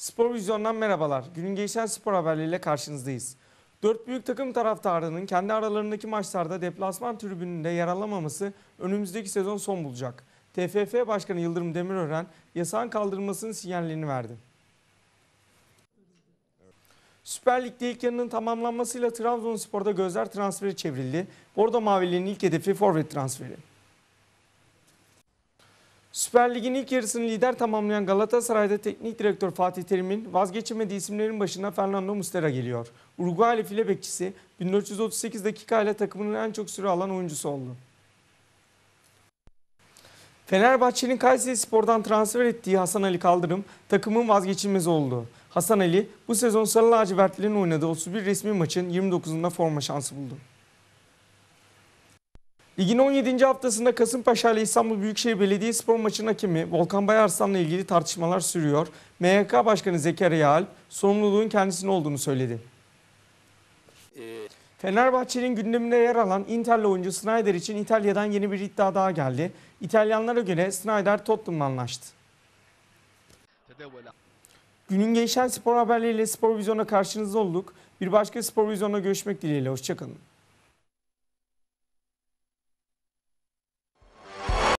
Spor Vizyon'dan merhabalar. Günün gelişen spor haberleriyle karşınızdayız. Dört büyük takım taraftarının kendi aralarındaki maçlarda deplasman tribününde yer alamaması önümüzdeki sezon son bulacak. TFF Başkanı Yıldırım Demirören yasağın kaldırılmasının sinyallerini verdi. Süper Lig'de ilk yarının tamamlanmasıyla Trabzonspor'da gözler transferi çevrildi. Bordo Mavililerin ilk hedefi forvet transferi. Süper Lig'in ilk yarısını lider tamamlayan Galatasaray'da teknik direktör Fatih Terim'in vazgeçemediği isimlerin başına Fernando Muslera geliyor. Uruguaylı file bekçisi 1438 dakikayla takımının en çok süre alan oyuncusu oldu. Fenerbahçe'nin Kayseri Spor'dan transfer ettiği Hasan Ali Kaldırım takımın vazgeçilmezi oldu. Hasan Ali bu sezon Sarı Lacivertlilerin oynadığı 31 resmi maçın 29'unda forma şansı buldu. Ligin 17. haftasında Kasımpaşa ile İstanbul Büyükşehir Belediyespor maçının hakemi Volkan Bayarslan'la ilgili tartışmalar sürüyor. MHK Başkanı Zekeriya Alp sorumluluğun kendisinin olduğunu söyledi. Fenerbahçe'nin gündeminde yer alan Inter'li oyuncu Snyder için İtalya'dan yeni bir iddia daha geldi. İtalyanlara göre Snyder Tottenham'la anlaştı. Günün gelişen spor haberleriyle Spor Vizyon'a karşınızda olduk. Bir başka Spor Vizyon'la görüşmek dileğiyle. Hoşçakalın.